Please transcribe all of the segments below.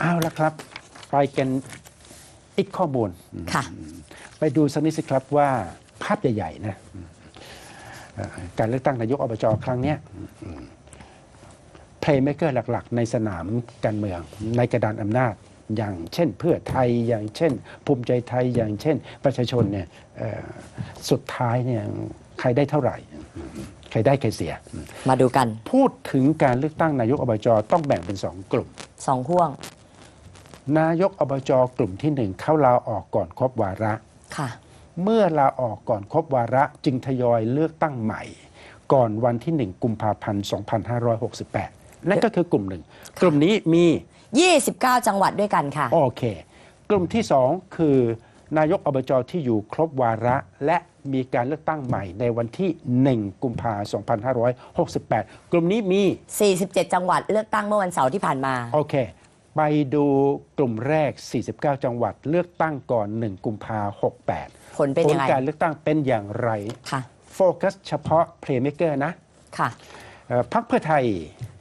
เอาละครับ ไปกันอีกข้อมูล ค่ะ ไปดูสักนิดสิครับว่าภาพใหญ่ๆนะเอ่อการเลือกตั้งนายกอบจครั้งเนี้เพลย์เมเกอร์หลักๆ ในสนามการเมือง ในกระดานอำนาจอย่างเช่น เพื่อไทยอย่างเช่น ภูมิใจไทยอย่างเช่น ประชาชนเนี่ยเอ่อสุดท้ายเนี่ยใครได้เท่าไหร่ ใครได้ใครเสีย มาดูกัน พูดถึงการเลือกตั้งนายกอบจต้องแบ่งเป็นสองกลุ่มสองห่วง นายกอบจกลุ่มที่หนึ่งเข้าลาออกก่อนครบวาระค่ะ เมื่อลาออกก่อนครบวาระจึงทยอยเลือกตั้งใหม่ ก่อนวันที่1กุมภาพันธ์ 2568 นั่นก็คือกลุ่มหนึ่ง กลุ่มนี้มี 29 จังหวัดด้วยกันค่ะ โอเค กลุ่มที่2คือนายกอบจที่อยู่ครบวาระและมีการเลือกตั้งใหม่ในวันที่ 1 กุมภาพันธ์ 2568 กลุ่มนี้มี 47 จังหวัดเลือกตั้งเมื่อวันเสาร์ที่ผ่านมา โอเค ไปดูกลุ่มแรก 49 จังหวัด เลือกตั้งก่อน 1 กุมภาพันธ์ผลเป็น68ผยัลงไงการเลือกตั้งเป็นอย่างไรค่ะโฟกัสเฉพาะเพลย์เม k เกอร์นะค่ะเอ่อพักเพื่อไทย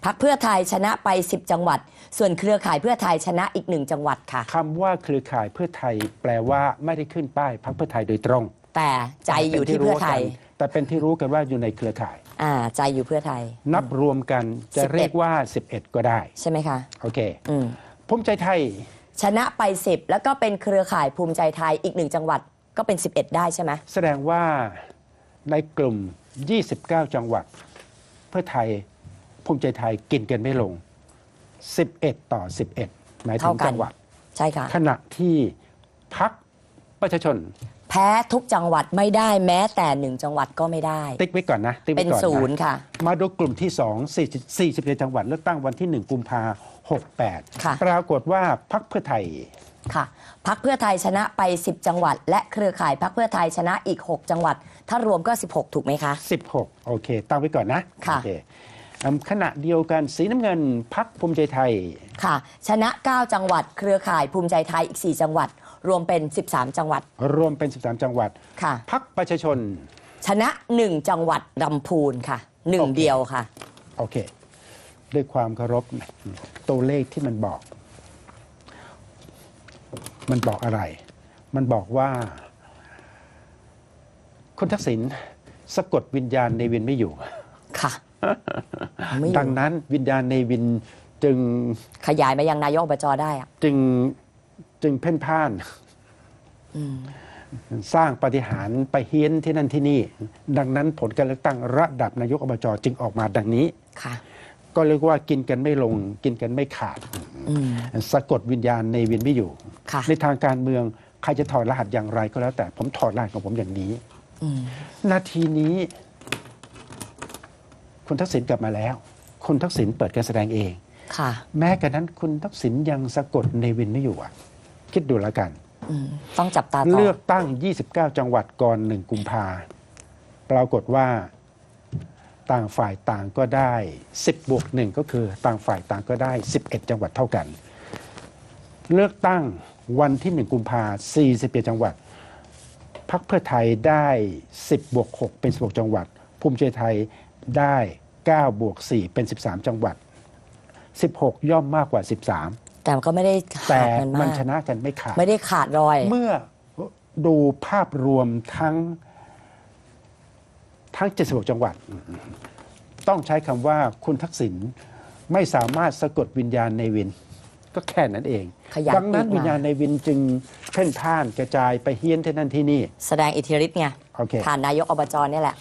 พักเพื่อไทยชนะไป 10 จังหวัด ส่วนเครือข่ายเพื่อไทยชนะอีกหนึ่งจังหวัดค่ะ คำว่าเครือข่ายเพื่อไทย แปลว่าไม่ได้ขึ้นป้ายพักเพื่อไทยโดยตรงแต่ใจอยู่ที่เพื่อไทย แต่เป็นที่รู้กันว่าอยู่ในเครือข่าย อ่าใจอยู่เพื่อไทย นับรวมกันจะ11เรียกว่า 11 ก็ได้ ใช่ไหมคะ โอเคอืม ภูมิใจไทย ชนะไป 10 แล้วก็เป็นเครือข่ายภูมิใจไทยอีกหนึ่งจังหวัดก็เป็น 11 ได้ใช่ไหมแสดงว่าในกลุ่ม 29 จังหวัด เพื่อไทยภูมิใจไทยกินกันไม่ลง 11 ต่อ 11หมายถึเท่างกันจังหวัด ใช่ค่ะขณะที่พักประชาชน แพ้ทุกจังหวัดไม่ได้แม้แต่หนึ่งจังหวัดก็ไม่ได้ ติ๊กไว้ก่อนนะติ๊กเป็ไว้นก่อนศูนย์นะค่ะ มาดูกลุ่มที่2 40 47จังหวัดเลือกตั้งวันที่ 1 กุมภาค่ะ68ปรากฏว่าพักเพื่อไทยค่ะพักเพื่อไทยชนะไป 10 จังหวัด และเครือข่ายพักเพื่อไทยชนะอีก 6 จังหวัด ถ้ารวมก็ 16 ถูกไหมคะ 16 โอเค ตั้งไว้ก่อนนะค่ะโอเคอืมขณะเดียวกันสีน้ำเงินพักภูมิใจไทยค่ะ ชนะ 9 จังหวัด เครือข่ายภูมิใจไทยอีก 4 จังหวัด รวมเป็น 13 จังหวัด รวมเป็น 13 จังหวัดค่ะ พักประชาชน ชนะ 1 จังหวัดลำพูนค่ะโอเค1เดียวค่ะ โอเค ด้วยความเคารพนะตัวเลขที่มันบอก มันบอกอะไร มันบอกว่าคุณทักษิณสะกดวิญญาณในวินไม่อยู่ ค่ะไม่อดัยู่งนั้นวิญญาณในวินจึงขยายมายังนายกอบจได้อะจึง จึงเพ่นพ่านอืมสร้างปาฏิหารย์ไปเฮี้ยนที่นั่นที่นี่ ดังนั้นผลการเลือกตั้งระดับนายกอบจจึงออกมาดังนี้ค่ะก็เรียกว่ากินกันไม่ลง กินกันไม่ขาดอืมสะกดวิญญาณในวินไม่อยู่ค่ะในทางการเมืองใครจะถอดรหัสอย่างไรก็แล้วแต่ผมถอดรหัสของผมอย่างนี้อืมนาทีนี้ คุณทักษิณกลับมาแล้ว คุณทักษิณเปิดการแสดงเองค่ะแม้กระนั้นคุณทักษิณยังสะกดในวินไม่อยู่อะ คิดดูแล้วกันอืมต้องจับตาต่อเลือกตั้ง 29 จังหวัดก่อน1กุมภาปรากฏว่าต่างฝ่ายต่างก็ได้ 10บวกหนึ่งก็คือต่างฝ่ายต่างก็ได้ 11 จังหวัดเท่ากัน เลือกตั้งวันที่ 1 กุมภา41 จังหวัดพักเพื่อไทยได้ 10บวก6เป็น 16 จังหวัด ภูมิใจไทยได้9บวก4เป็น 13 จังหวัด 16 ย่อมมากกว่า 13 แต่ก็ไม่ได้แต่ขาดกันมัมานก ชนะกันไม่ขาด ไม่ได้ขาดรอย เมื่อดูภาพรวมทั้งทั้ง 76 จังหวัด ต้องใช้คำว่าคุณทักษิณไม่สามารถสะกดวิญญาณในวิน ก็แค่นั้นเอง ขยันดังนั้นอีกมา วิญญาณในวินจึงเพ่นพ่านกระจายไปเฮี้ยนที่นั่นที่นี่ แสดงอิทธิฤทธิ์ไงโอเค ผ่านนายกอบจเนี่ยแหละ